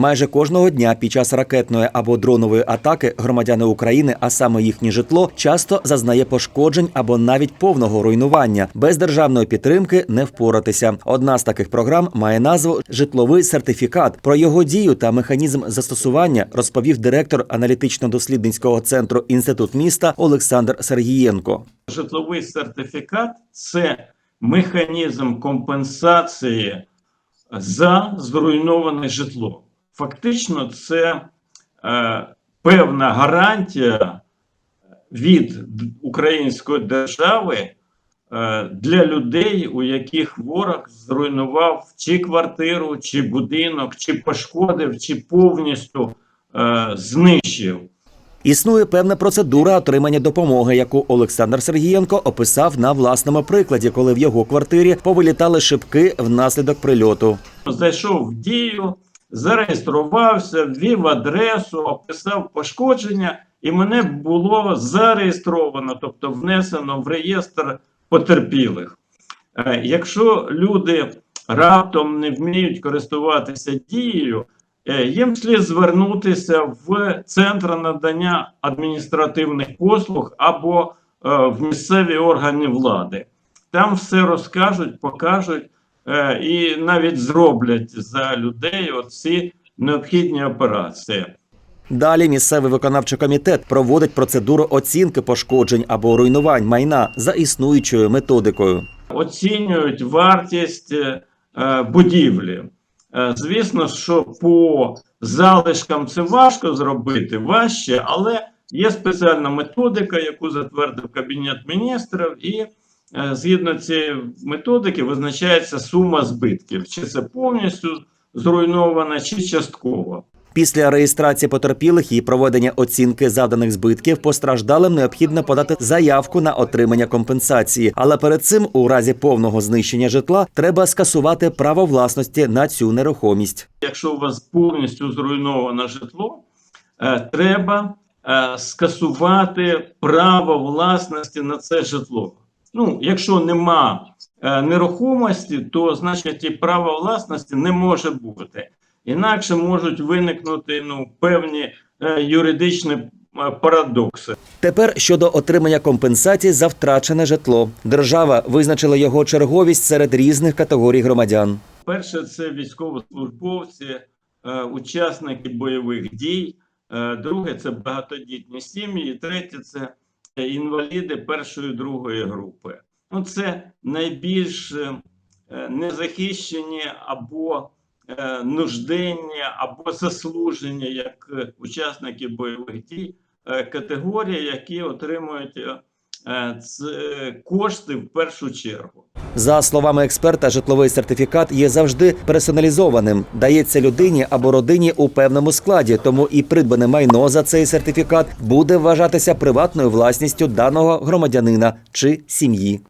Майже кожного дня під час ракетної або дронової атаки громадяни України, а саме їхнє житло, часто зазнає пошкоджень або навіть повного руйнування. Без державної підтримки не впоратися. Одна з таких програм має назву Житловий сертифікат. Про його дію та механізм застосування розповів директор аналітично-дослідницького центру інститут міста Олександр Сергієнко. Житловий сертифікат це механізм компенсації за зруйноване житло. Фактично, це е, певна гарантія від української держави е, для людей, у яких ворог зруйнував чи квартиру, чи будинок, чи пошкодив, чи повністю е, знищив. Існує певна процедура отримання допомоги, яку Олександр Сергієнко описав на власному прикладі, коли в його квартирі повилітали шибки внаслідок прильоту. зайшов в дію, зареєструвався, ввів адресу, описав пошкодження, і мене було зареєстровано, тобто внесено в реєстр потерпілих. Е, Якщо люди раптом не вміють користуватися дією, е, їм слід звернутися в центр надання адміністративних послуг або е, в місцеві органи влади. Там все розкажуть, покажуть е, і навіть зроблять за людей всі необхідні операції. Далі місцевий виконавчий комітет проводить процедуру оцінки пошкоджень або руйнувань майна за існуючою методикою. Оцінюють вартість е, будівлі. Е, звісно, що по залишкам це важко зробити, важче, але є спеціальна методика, яку затвердив Кабінет міністрів, і згідно цієї методики визначається сума збитків, чи це повністю зруйнована, чи частково. Після реєстрації потерпілих і проведення оцінки завданих збитків постраждалим необхідно подати заявку на отримання компенсації. Але перед цим, у разі повного знищення житла, треба скасувати право власності на цю нерухомість. Якщо у вас повністю зруйноване житло, е, треба е, скасувати право власності на це житло. Ну, якщо нема е, нерухомості, то значить і право власності не може бути. Інакше можуть виникнути ну, певні е, юридичні е, парадокси. Тепер щодо отримання компенсації за втрачене житло. Держава визначила його черговість серед різних категорій громадян. Перше, це військовослужбовці, е, учасники бойових дій. Е, Друге, це багатодітні сім'ї. І третє, це інваліди першої другої групи. Ну, це найбільш е, незахищені або е, нужденні, або заслужені, як е, учасники бойових дій, категорії, які отримують кошти в першу чергу. За словами експерта, житловий сертифікат є завжди персоналізованим, дається людині або родині у певному складі, тому і придбане майно за цей сертифікат буде вважатися приватною власністю даного громадянина чи сім'ї.